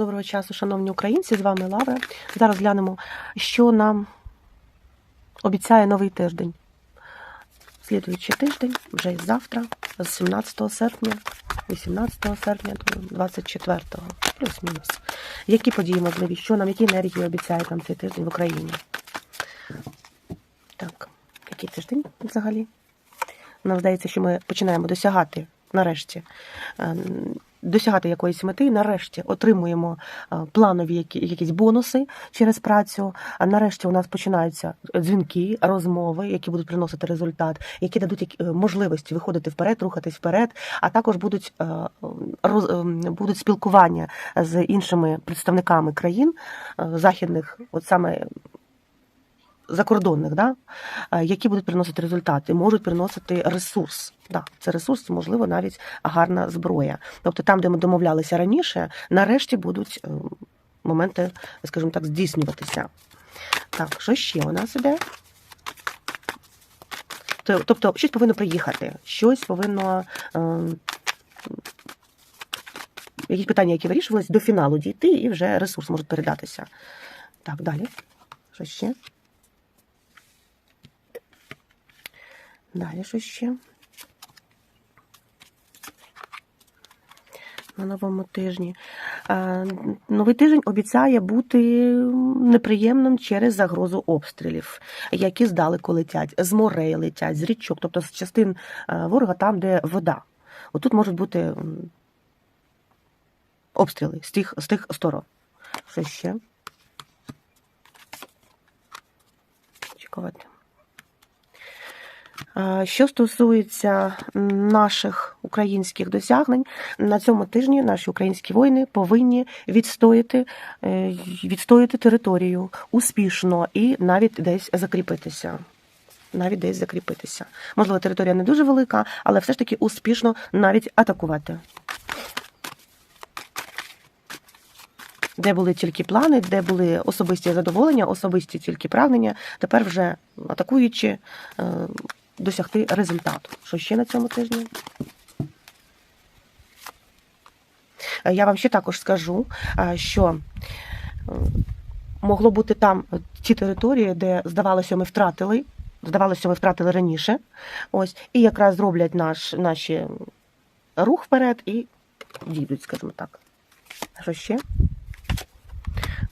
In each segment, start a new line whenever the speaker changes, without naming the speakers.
Доброго часу, шановні українці, з вами Лавра. Зараз глянемо, що нам обіцяє новий тиждень. Слідуючий тиждень, вже завтра, з 17 серпня, 18 серпня до 24, плюс-мінус. Які події можливі? Що нам, які енергії обіцяє нам цей тиждень в Україні? Так, який тиждень взагалі? Нам здається, що ми починаємо досягати нарешті. Досягати якоїсь мети, нарешті отримуємо е, планові які- якісь бонуси через працю. А нарешті у нас починаються дзвінки, розмови, які будуть приносити результат, які дадуть е, можливості виходити вперед, рухатись вперед, а також будуть, е, роз- будуть спілкування з іншими представниками країн західних, от саме закордонних, да, е, які будуть приносити результати, можуть приносити ресурс. Да, це ресурс, можливо, навіть гарна зброя. Тобто там, де ми домовлялися раніше, нарешті будуть е, моменти, скажімо так, здійснюватися. Так, що ще у нас іде? Тобто, щось повинно приїхати, щось повинно. Е, якісь питання, які вирішувались, до фіналу дійти, і вже ресурс може передатися. Так, далі. Що ще? Далі що ще? На новому тижні. Новий тиждень обіцяє бути неприємним через загрозу обстрілів, які здалеку летять, з морей летять, з річок, тобто з частин ворога там, де вода. Отут можуть бути обстріли з тих, з тих сторон. Що ще? Чекувати. Е, Що стосується наших українських досягнень, на цьому тижні наші українські воїни повинні відстояти, е, відстояти територію успішно і навіть десь закріпитися. Навіть десь закріпитися. Можливо, територія не дуже велика, але все ж таки успішно навіть атакувати. Де були тільки плани, де були особисті задоволення, особисті тільки прагнення, тепер вже атакуючи, е, досягти результату. Що ще на цьому тижні? Е, Я вам ще також скажу, е, що е, могло бути там ті території, де здавалося, ми втратили. Здавалося, ми втратили раніше. Ось, і якраз зроблять наш, наші рух вперед і дійдуть, скажімо так. Що ще?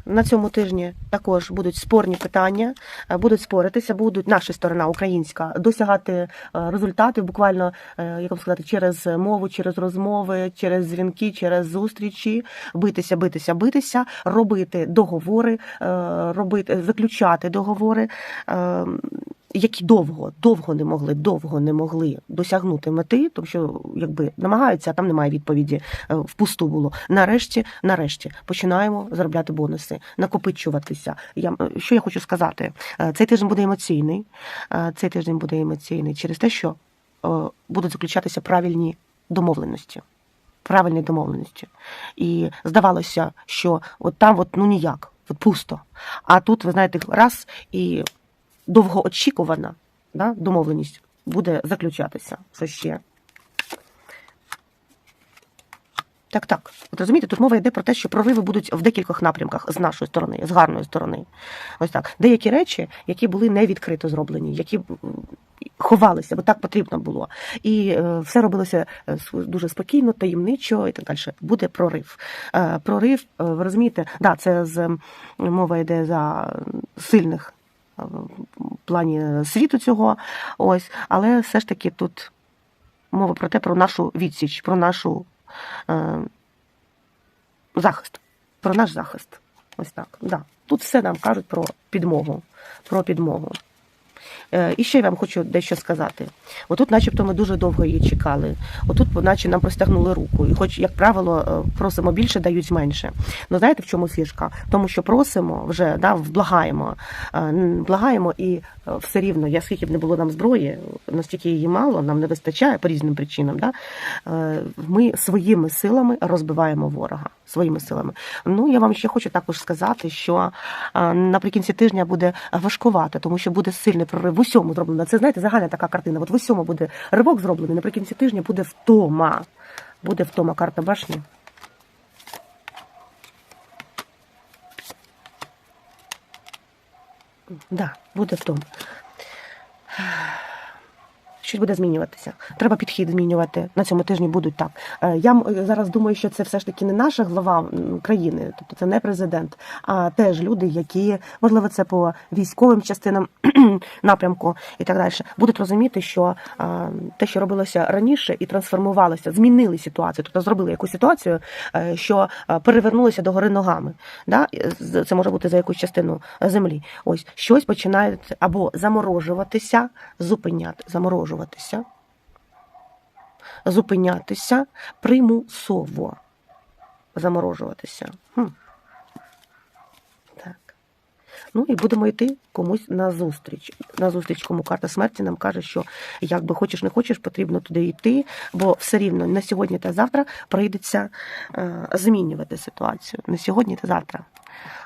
На цьому тижні також будуть спорні питання, е, будуть споритися, будуть наша сторона українська досягати е, результатів, буквально е, як вам сказати, через мову, через розмови, через дзвінки, через зустрічі, битися, битися, битися, робити договори, робити, заключати договори. Які довго, довго не могли, довго не могли досягнути мети, тому що якби намагаються, а там немає відповіді е, впусту було. Нарешті, нарешті починаємо заробляти бонуси, накопичуватися. Я е, що я хочу сказати? Е, Цей тиждень буде емоційний. Цей тиждень буде емоційний через те, що будуть заключатися правильні домовленості. Правильні домовленості. І здавалося, що от там от, ну ніяк, от пусто. А тут, ви знаєте, раз і довгоочікувана да, домовленість буде заключатися. Це ще. Так, так. От розумієте, тут мова йде про те, що прориви будуть в декількох напрямках з нашої сторони, з гарної сторони. Ось так. Деякі речі, які були не відкрито зроблені, які ховалися, бо так потрібно було. І е, все робилося е, дуже спокійно, таємничо і так далі. Буде прорив. Е, прорив, ви розумієте, да, це з мова йде за сильних плані світу цього. Ось, але все ж таки тут мова про те, про нашу відсіч, про нашу е, захист, про наш захист. Ось так. Да. Тут все нам кажуть про підмогу. Про підмогу. Е, І ще я вам хочу дещо сказати. Отут, начебто, ми дуже довго її чекали. Отут, наче нам простягнули руку. І хоч, як правило, е, просимо більше, дають менше. Ну знаєте, в чому фішка? Тому що просимо вже, да, благаємо, Е, благаємо, і все рівно, я скільки б не було нам зброї, настільки її мало, нам не вистачає по різним причинам. Да? Ми своїми силами розбиваємо ворога. Своїми силами. Ну, я вам ще хочу також сказати, що наприкінці тижня буде важкувато, тому що буде сильний прорив в усьому зроблено. Це знаєте, загальна така картина. От в усьому буде рибок зроблений, наприкінці тижня буде втома. Буде втома карта башні. Да, буде втома. Щось буде змінюватися. Треба підхід змінювати. На цьому тижні будуть так. Е, Я зараз думаю, що це все ж таки не наша глава країни, тобто це не президент, а теж люди, які, можливо, це по військовим частинам напрямку і так далі, будуть розуміти, що е, те, що робилося раніше, і трансформувалося, змінили ситуацію, тобто зробили якусь ситуацію, е, що перевернулося до гори ногами. Да? Це може бути за якусь частину землі. Ось щось починає або заморожуватися, зупиняти, заморожуватися, зупинятися примусово. Заморожуватися. Хм. Так. Ну і будемо йти комусь на зустріч. На зустріч, кому карта смерті нам каже, що якби хочеш не хочеш, потрібно туди йти, бо все рівно на сьогодні та завтра прийдеться е, змінювати ситуацію. Не сьогодні та завтра.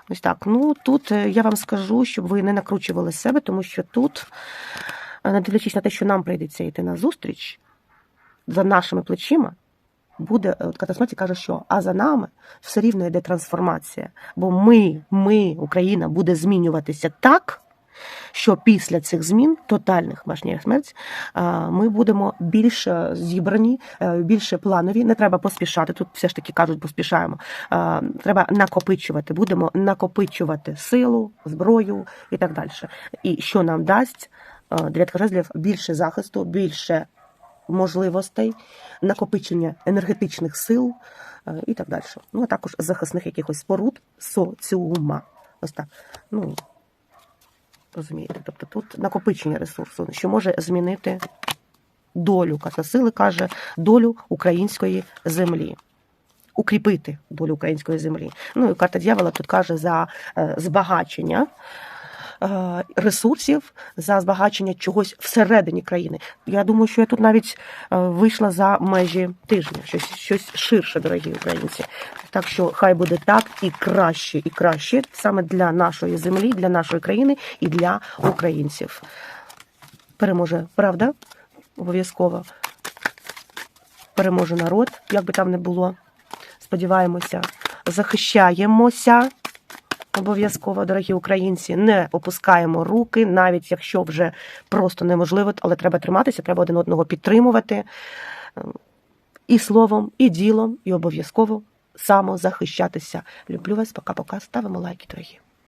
Ось так. Ну тут е, я вам скажу, щоб ви не накручували себе, тому що тут, не дивлячись на те, що нам прийдеться йти на зустріч за нашими плечима. Буде от карта каже, що а за нами все рівно йде трансформація. Бо ми, ми, Україна, буде змінюватися так, що після цих змін, тотальних башні смерть, ми будемо більш е, зібрані, е, більше планові. Не треба поспішати. Тут все ж таки кажуть, поспішаємо. Треба накопичувати. Будемо накопичувати силу, зброю і так далі. І що нам дасть е, дев'ятка жезлів більше захисту, більше можливостей, накопичення енергетичних сил е, і так далі. Ну, а також захисних якихось споруд соціума. Ось так. Ну, розумієте, тобто тут накопичення ресурсу, що може змінити долю. Карта сили каже, долю української землі. Укріпити долю української землі. Ну і карта дьявола тут каже за е, збагачення ресурсів, за збагачення чогось всередині країни. Я думаю, що я тут навіть е, вийшла за межі тижня, щось, щось ширше, дорогі українці. Так що хай буде так і краще, і краще саме для нашої землі, для нашої країни і для українців. Переможе правда, обов'язково. Переможе народ, як би там не було. Сподіваємося, захищаємося. Обов'язково, дорогі українці, не опускаємо руки, навіть якщо вже просто неможливо, але треба триматися, треба один одного підтримувати і словом, і ділом, і обов'язково самозахищатися. Люблю вас, пока-пока. Ставимо лайки, дорогі.